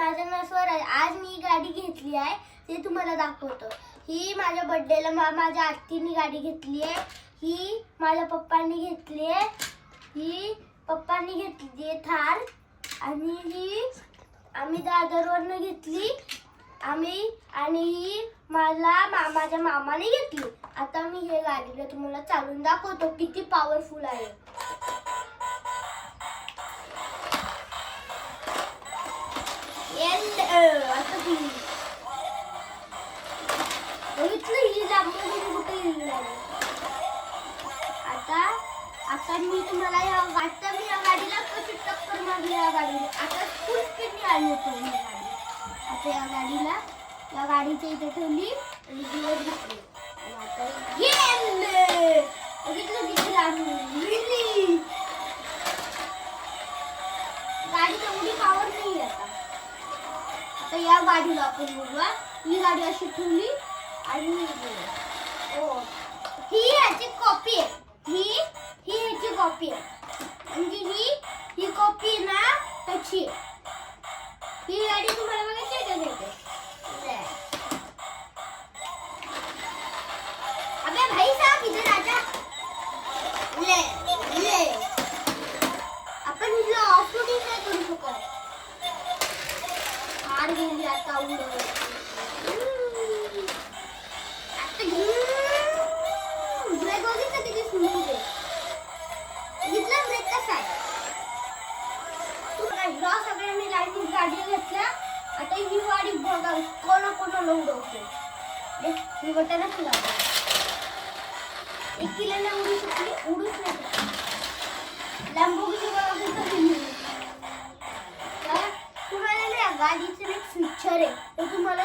माझं नाव स्वर आहे. आज मी गाडी घेतली आहे ते तुम्हाला दाखवतो. ही माझ्या बड्डेला मा माझ्या आत्तीने गाडी घेतली आहे. ही माझ्या पप्पांनी घेतली आहे. ही पप्पांनी घेतली आहे थार. आणि ही आम्ही दादरवरनं घेतली. आम्ही आणि ही मला मा माझ्या मामाने घेतली. आता मी हे गाडीला तुम्हाला चालून दाखवतो. किती पॉवरफुल आहे. आता बघितलं ही लांबवरून कुठे आता आता मी तुम्हाला या वाटतं मी या गाडीला कशी टक्कर मारली या गाडीला आता फुल स्पीडने आली होती ही गाडी आता या गाडीला या गाडीच्या इथे ठेवली आणि दिवस घातले आणि आता गेम बघितलं किती लागली आता या गाडीला आपण बघूया. ही गाडी अशी ठेवली आणि ही गेली. ओ ही. ह्याची कॉपी आहे. ही ही ह्याची कॉपी आहे. म्हणजे ही ही कॉपी ना आता ही गाडी बघा कोणा कोणाला उडवते देख, ही बटनच लावते एक किलोला उडू शकली उडूच नाही शकली लॅम्बोगिनी बघा कुठं गेली तर तुम्हाला ना या फ्युचर आहे ते तुम्हाला